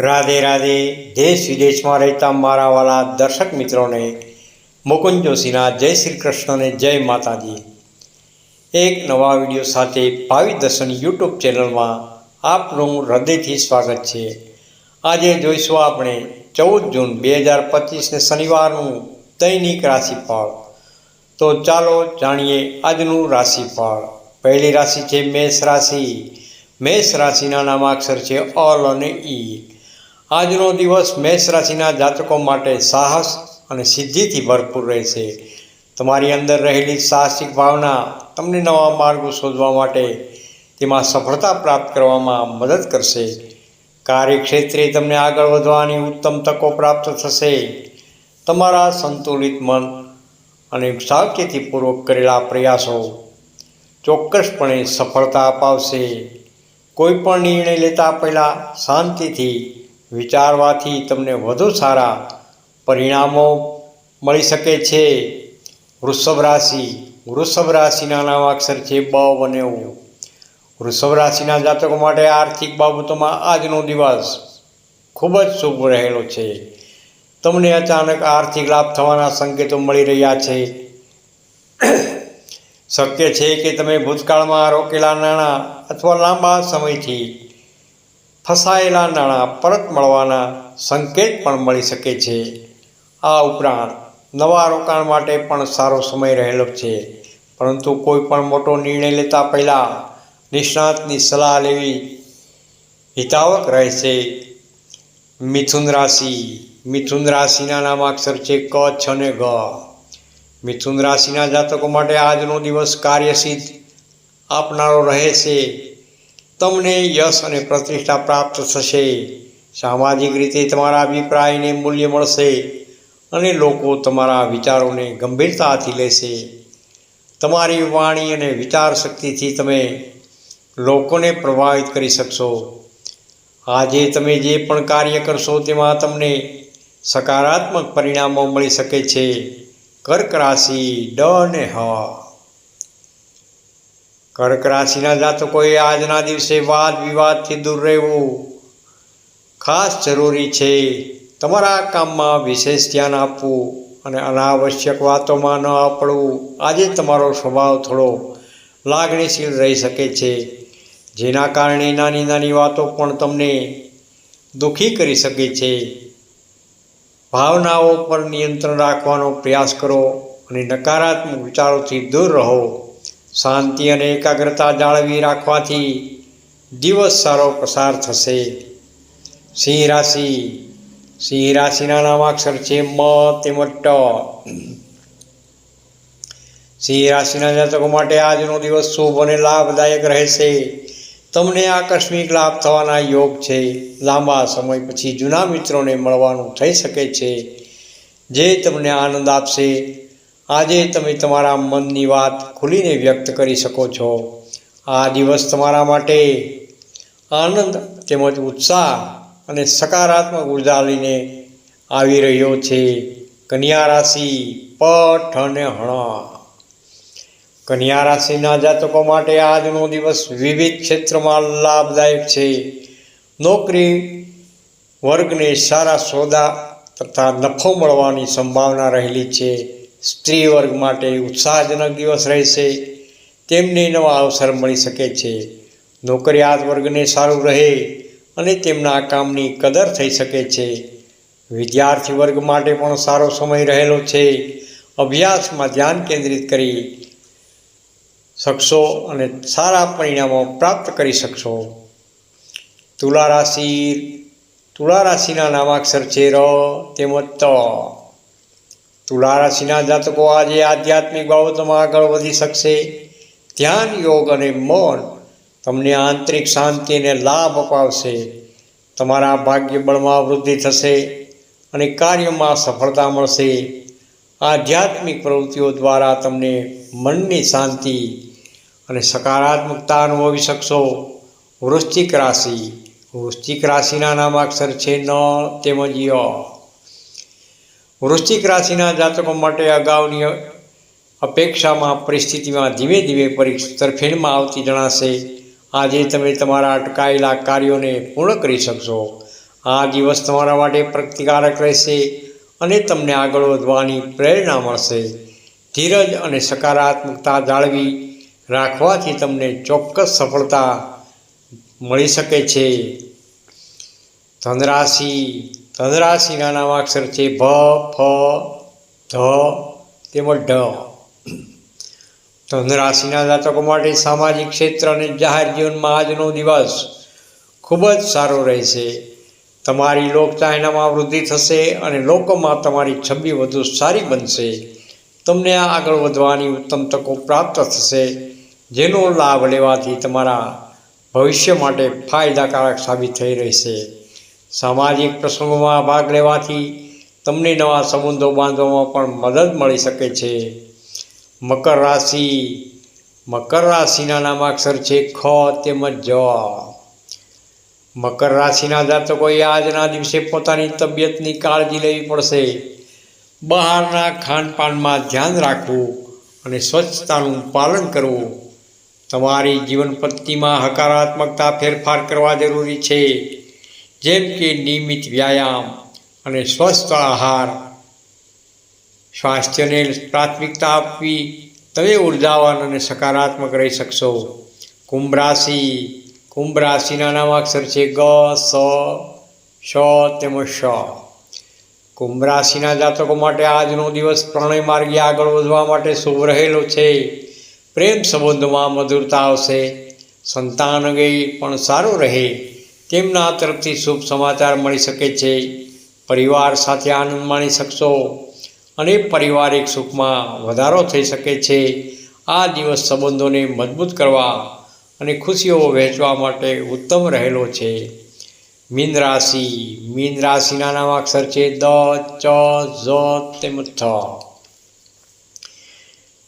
રાધે રાધે દેશ વિદેશમાં રહેતા મારા વાલા દર્શક મિત્રોને મુકુંદ જોશીના જય શ્રી કૃષ્ણને જય માતાજી. એક નવા વીડિયો સાથે ભાવિ દર્શન યુટ્યુબ ચેનલમાં આપનું હૃદયથી સ્વાગત છે. આજે જોઈશું આપણે ચૌદ જૂન બે હજાર પચીસને શનિવારનું દૈનિક રાશિફળ. તો ચાલો જાણીએ આજનું રાશિફળ. પહેલી રાશિ છે મેષ રાશિ. મેષ રાશિના નામાક્ષર છે અલ અને ઈ. આજનો દિવસ મેષ રાશિના જાતકો માટે સાહસ અને સિદ્ધિથી ભરપૂર રહેશે. તમારી અંદર રહેલી સાહસિક ભાવના તમને નવા માર્ગો શોધવા માટે તેમાં સફળતા પ્રાપ્ત કરવામાં મદદ કરશે. કાર્યક્ષેત્રે તમને આગળ વધવાની ઉત્તમ તકો પ્રાપ્ત થશે. તમારા સંતુલિત મન અને સાવચેતીપૂર્વક કરેલા પ્રયાસો ચોક્કસપણે સફળતા અપાવશે. કોઈ પણ નિર્ણય લેતા પહેલાં શાંતિથી વિચારવાથી તમને વધુ સારા પરિણામો મળી શકે છે. વૃષભ રાશિ. વૃષભ રાશિના નામ અક્ષર છે બ અને ઉ વૃષભ રાશિના જાતકો માટે આર્થિક બાબતોમાં આજનો દિવસ ખૂબ જ શુભ રહેલો છે. તમને અચાનક આર્થિક લાભ થવાના સંકેતો મળી રહ્યા છે. શક્ય છે કે તમે ભૂતકાળમાં રોકેલા નાણાં અથવા લાંબા સમયથી ફસાયેલા નાણાં પરત મળવાના સંકેત પણ મળી શકે છે. આ ઉપરાંત નવા રોકાણ માટે પણ સારો સમય રહેલો છે. પરંતુ કોઈ પણ મોટો નિર્ણય લેતા પહેલાં નિષ્ણાતની સલાહ લેવી હિતાવક રહેશે. મિથુન રાશિ. મિથુન રાશિના નામાક્ષર છે ક, છ અને ગ. મિથુન રાશિના જાતકો માટે આજનો દિવસ કાર્યસિદ્ધ આપનારો રહેશે. તમને યશ અને પ્રતિષ્ઠા પ્રાપ્ત થશે. સામાજિક રીતે તમારા અભિપ્રાયને મૂલ્ય મળશે અને લોકો તમારા વિચારોને ગંભીરતાથી લેશે. તમારી વાણી અને વિચાર શક્તિથી તમે લોકોને પ્રભાવિત કરી શકશો. આજે તમે જે પણ કાર્ય કરશો તેમાં તમને સકારાત્મક પરિણામો મળી શકે છે. કર્ક રાશિ ડ અને હ. કર્ક રાશિના જાતકોએ આજના દિવસે વાદ વિવાદથી દૂર રહેવું ખાસ જરૂરી છે. તમારા કામમાં વિશેષ ધ્યાન આપવું અને અનાવશ્યક વાતોમાં ન પડવું આજે તમારો સ્વભાવ થોડો લાગણીશીલ રહી શકે છે. જેના કારણે નાની નાની વાતો પણ તમને દુઃખી કરી શકે છે. ભાવનાઓ પર નિયંત્રણ રાખવાનો પ્રયાસ કરો અને નકારાત્મક વિચારોથી દૂર રહો. શાંતિ અને એકાગ્રતા જાળવી રાખવાથી દિવસ સારો પસાર થશે. સિંહ રાશિ. સિંહ રાશિના નામાક્ષર છે મ તેમજ ટ. સિંહ રાશિના જાતકો માટે આજનો દિવસ શુભ અને લાભદાયક રહેશે. તમને આકસ્મિક લાભ થવાના યોગ છે. લાંબા સમય પછી જૂના મિત્રોને મળવાનું થઈ શકે છે. જે તમને આનંદ આપશે. આજે તમે તમારા મનની વાત ખુલીને વ્યક્ત કરી શકો છો. આ દિવસ તમારા માટે આનંદ તેમજ ઉત્સાહ અને સકારાત્મક ઊર્જા લઈને આવી રહ્યો છે. કન્યા રાશિ પઠ અને હણ. કન્યા રાશિના જાતકો માટે આજનો દિવસ વિવિધ ક્ષેત્રમાં લાભદાયક છે. નોકરી, વર્ગને સારા સોદા તથા નફો મળવાની સંભાવના રહેલી છે. સ્ત્રી વર્ગ માટે ઉત્સાહજનક દિવસ રહેશે. તેમને નવા અવસર મળી શકે છે. નોકરિયાત વર્ગને સારું રહે અને તેમના કામની કદર થઈ શકે છે. વિદ્યાર્થી વર્ગ માટે પણ સારો સમય રહેલો છે. અભ્યાસમાં ધ્યાન કેન્દ્રિત કરી શકશો અને સારા પરિણામો પ્રાપ્ત કરી શકશો. તુલા રાશિ, તુલા રાશિના નામાક્ષર છે ર તેમજ ત. તુલા રાશિના જાતકો આજે આધ્યાત્મિક બાબતોમાં આગળ વધી શકશે. ધ્યાન, યોગ અને મૌન તમને આંતરિક શાંતિને લાભ અપાવશે. તમારા ભાગ્ય બળમાં વૃદ્ધિ થશે અને કાર્યમાં સફળતા મળશે. આધ્યાત્મિક પ્રવૃત્તિઓ દ્વારા તમને મનની શાંતિ અને સકારાત્મકતા અનુભવી શકશો. વૃશ્ચિક રાશિ. વૃશ્ચિક રાશિના નામાક્ષર છે ન, તેમજ ય. વૃશ્ચિક રાશિના જાતકો માટે અગાઉની અપેક્ષામાં પરિસ્થિતિમાં ધીમે ધીમે તરફેણમાં આવતી જણાશે. આજે તમે તમારા અટકાયેલા કાર્યોને પૂર્ણ કરી શકશો. આ દિવસ તમારા માટે પ્રતિકારક રહેશે અને તમને આગળ વધવાની પ્રેરણા મળશે. ધીરજ અને સકારાત્મકતા જાળવી રાખવાથી તમને ચોક્કસ સફળતા મળી શકે છે. ધનરાશિ ધનરાશિના નામાક્ષર છે ભ, ફ, ધ, તેમજ ઢ ધનરાશિના જાતકો માટે સામાજિક ક્ષેત્ર અને જાહેર જીવનમાં આજનો દિવસ ખૂબ જ સારો રહેશે. તમારી લોકચાહનામાં વૃદ્ધિ થશે અને લોકોમાં તમારી છબી વધુ સારી બનશે. તમને આ આગળ વધવાની ઉત્તમ તકો પ્રાપ્ત થશે, જેનો લાભ લેવાથી તમારા ભવિષ્ય માટે ફાયદાકારક સાબિત થઈ રહેશે. સામાજિક પ્રસંગોમાં ભાગ લેવાથી તમને નવા સંબંધો બાંધવામાં પણ મદદ મળી શકે છે. મકર રાશિ, મકર રાશિના નામાક્ષર છે ખ તેમજ જ. મકર રાશિના જાતકોએ આજના દિવસે પોતાની તબિયતની કાળજી લેવી પડશે. બહારના ખાનપાનમાં ધ્યાન રાખવું અને સ્વચ્છતાનું પાલન કરવું. તમારી જીવન પદ્ધતિમાં હકારાત્મકતા ફેરફાર કરવા જરૂરી છે. જેમ કે નિયમિત વ્યાયામ અને સ્વસ્થ આહાર. સ્વાસ્થ્યને પ્રાથમિકતા આપવી, તમે ઉર્જાવાન અને સકારાત્મક રહી શકશો. કુંભ રાશિ. કુંભ રાશિના નામાક્ષર છે ગ, સ શ તેમજ શ કુંભ રાશિના જાતકો માટે આજનો દિવસ પ્રણય માર્ગે આગળ વધવા માટે શુભ રહેલો છે. પ્રેમ સંબંધોમાં મધુરતા આવશે. સંતાન અંગે પણ સારું રહે. તેમના તરફથી શુભ સમાચાર મળી શકે છે? પરિવાર સાથે આનંદ માણી શકશો? અને પારિવારિક સુખમાં વધારો થઈ શકે છે? આ દિવસ સંબંધોને મજબૂત કરવા અને ખુશીઓ વહેંચવા માટે ઉત્તમ રહેલો છે. મીન રાશિ, મીન રાશિના નામાક્ષર છે દ, ચ, ઝ તેમજ થ.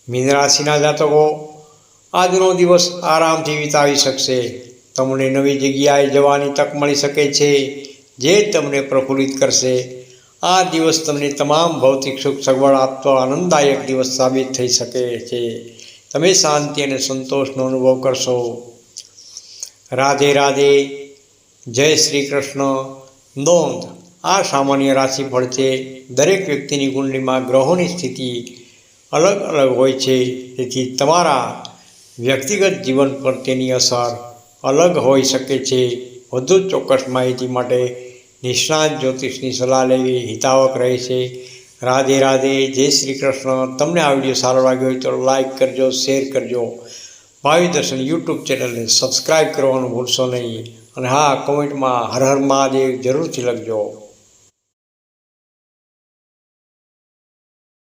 મીન રાશિના જાતકો, આજનો દિવસ આરામથી વિતાવી શકશે. તમને નવી જગ્યાએ જવાની તક મળી શકે છે, જે તમને પ્રફુલ્લિત કરશે. આ દિવસ તમને તમામ ભૌતિક સુખ સગવડ આપતો આનંદદાયક દિવસ સાબિત થઈ શકે છે. તમે શાંતિ અને સંતોષનો અનુભવ કરશો. રાધે રાધે, જય શ્રી કૃષ્ણ. નોંધ, આ સામાન્ય રાશિફળ છે. દરેક વ્યક્તિની કુંડલીમાં ગ્રહોની સ્થિતિ અલગ અલગ હોય છે. તેથી તમારા વ્યક્તિગત જીવન પર તેની અસર અલગ હોઈ શકે છે. વધુ ચોક્કસ માહિતી માટે નિષ્ણાત જ્યોતિષની સલાહ લેવી હિતાવક રહે છે. રાધે રાધે, જય શ્રી કૃષ્ણ. તમને આ વીડિયો સારો લાગ્યો હોય તો લાઈક કરજો, શેર કરજો. ભાવિ દર્શન યુટ્યુબ ચેનલને સબસ્ક્રાઈબ કરવાનું ભૂલશો નહીં. અને હા, કોમેન્ટમાં હર હર મહાદેવ જરૂરથી લખજો.